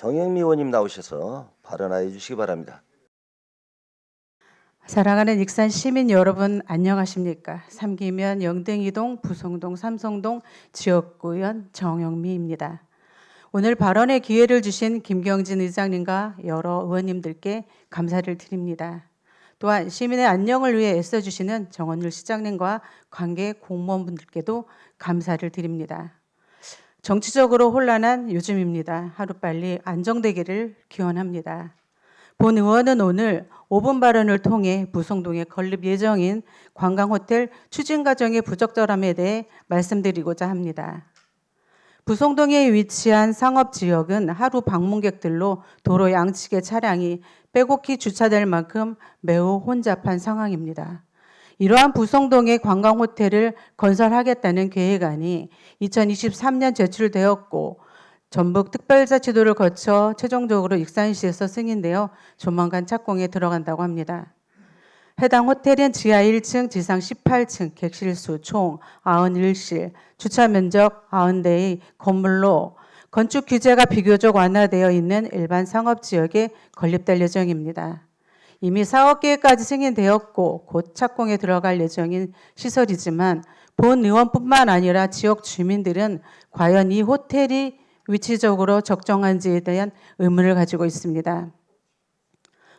정영미 의원님 나오셔서 발언하여 주시기 바랍니다. 사랑하는 익산 시민 여러분 안녕하십니까? 삼기면 영등이동, 부성동, 삼성동 지역구의원 정영미입니다. 오늘 발언의 기회를 주신 김경진 의장님과 여러 의원님들께 감사를 드립니다. 또한 시민의 안녕을 위해 애써주시는 정원율 시장님과 관계 공무원분들께도 감사를 드립니다. 정치적으로 혼란한 요즘입니다. 하루빨리 안정되기를 기원합니다. 본 의원은 오늘 5분 발언을 통해 부성동에 건립 예정인 관광호텔 추진 과정의 부적절함에 대해 말씀드리고자 합니다. 부성동에 위치한 상업 지역은 하루 방문객들로 도로 양측의 차량이 빼곡히 주차될 만큼 매우 혼잡한 상황입니다. 이러한 부성동의 관광 호텔을 건설하겠다는 계획안이 2023년 제출되었고 전북 특별자치도를 거쳐 최종적으로 익산시에서 승인되어 조만간 착공에 들어간다고 합니다. 해당 호텔은 지하 1층, 지상 18층, 객실수 총 91실, 주차 면적 90대의 건물로 건축 규제가 비교적 완화되어 있는 일반 상업 지역에 건립될 예정입니다. 이미 사업 계획까지 승인되었고 곧 착공에 들어갈 예정인 시설이지만 본 의원뿐만 아니라 지역 주민들은 과연 이 호텔이 위치적으로 적정한지에 대한 의문을 가지고 있습니다.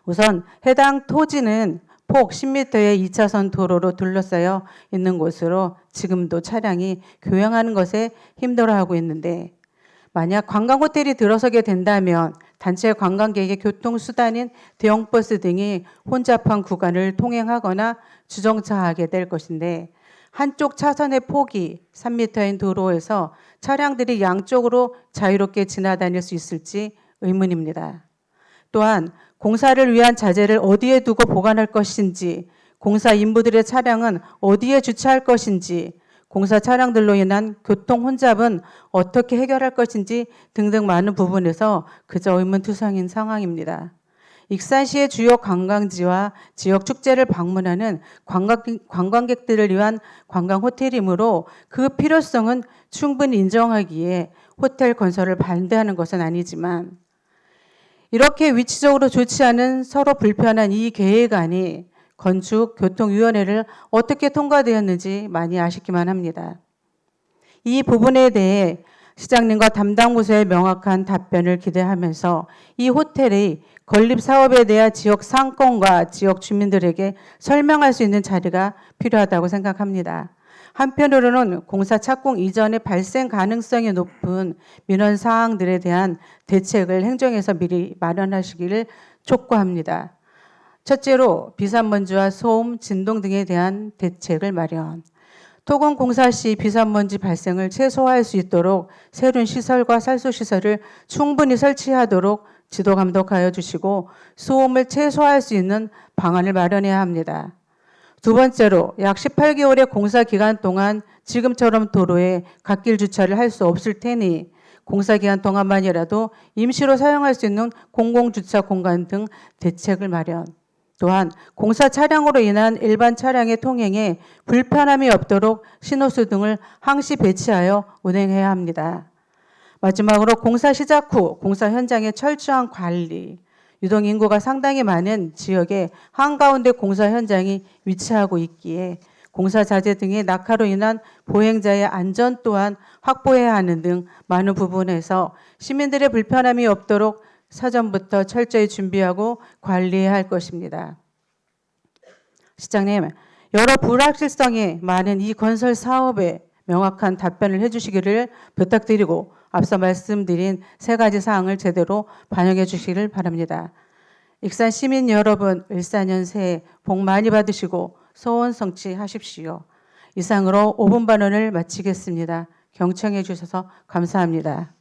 우선 해당 토지는 폭 10m의 2차선 도로로 둘러싸여 있는 곳으로 지금도 차량이 교행하는 것에 힘들어하고 있는데 만약 관광호텔이 들어서게 된다면 단체 관광객의 교통수단인 대형버스 등이 혼잡한 구간을 통행하거나 주정차하게 될 것인데 한쪽 차선의 폭이 3m인 도로에서 차량들이 양쪽으로 자유롭게 지나다닐 수 있을지 의문입니다. 또한 공사를 위한 자재를 어디에 두고 보관할 것인지, 공사 인부들의 차량은 어디에 주차할 것인지, 공사 차량들로 인한 교통 혼잡은 어떻게 해결할 것인지 등등 많은 부분에서 그저 의문투성인 상황입니다. 익산시의 주요 관광지와 지역 축제를 방문하는 관광 객, 들을 위한 관광 호텔이므로 그 필요성은 충분히 인정하기에 호텔 건설을 반대하는 것은 아니지만 이렇게 위치적으로 좋지 않은 서로 불편한 이 계획안이 건축 교통위원회를 어떻게 통과되었는지 많이 아쉽기만 합니다. 이 부분에 대해 시장님과 담당 부서의 명확한 답변을 기대하면서 이 호텔의 건립 사업에 대한 지역 상권과 지역 주민들에게 설명할 수 있는 자리가 필요하다고 생각합니다. 한편으로는 공사 착공 이전에 발생 가능성이 높은 민원 사항들에 대한 대책을 행정에서 미리 마련하시기를 촉구합니다. 첫째로 비산먼지와 소음, 진동 등에 대한 대책을 마련. 토건 공사 시 비산먼지 발생을 최소화할 수 있도록 새로운 시설과 살수 시설을 충분히 설치하도록 지도 감독하여 주시고 소음을 최소화할 수 있는 방안을 마련해야 합니다. 두 번째로 약 18개월의 공사 기간 동안 지금처럼 도로에 갓길 주차를 할 수 없을 테니 공사 기간 동안만이라도 임시로 사용할 수 있는 공공주차 공간 등 대책을 마련. 또한 공사 차량으로 인한 일반 차량의 통행에 불편함이 없도록 신호수 등을 항시 배치하여 운행해야 합니다. 마지막으로 공사 시작 후 공사 현장의 철저한 관리, 유동 인구가 상당히 많은 지역에 한가운데 공사 현장이 위치하고 있기에 공사 자재 등의 낙하로 인한 보행자의 안전 또한 확보해야 하는 등 많은 부분에서 시민들의 불편함이 없도록 사전부터 철저히 준비하고 관리해야 할 것입니다. 시장님, 여러 불확실성이 많은 이 건설 사업에 명확한 답변을 해주시기를 부탁드리고 앞서 말씀드린 세 가지 사항을 제대로 반영해 주시기를 바랍니다. 익산 시민 여러분, 일사년 새해 복 많이 받으시고 소원 성취하십시오. 이상으로 5분 발언을 마치겠습니다. 경청해 주셔서 감사합니다.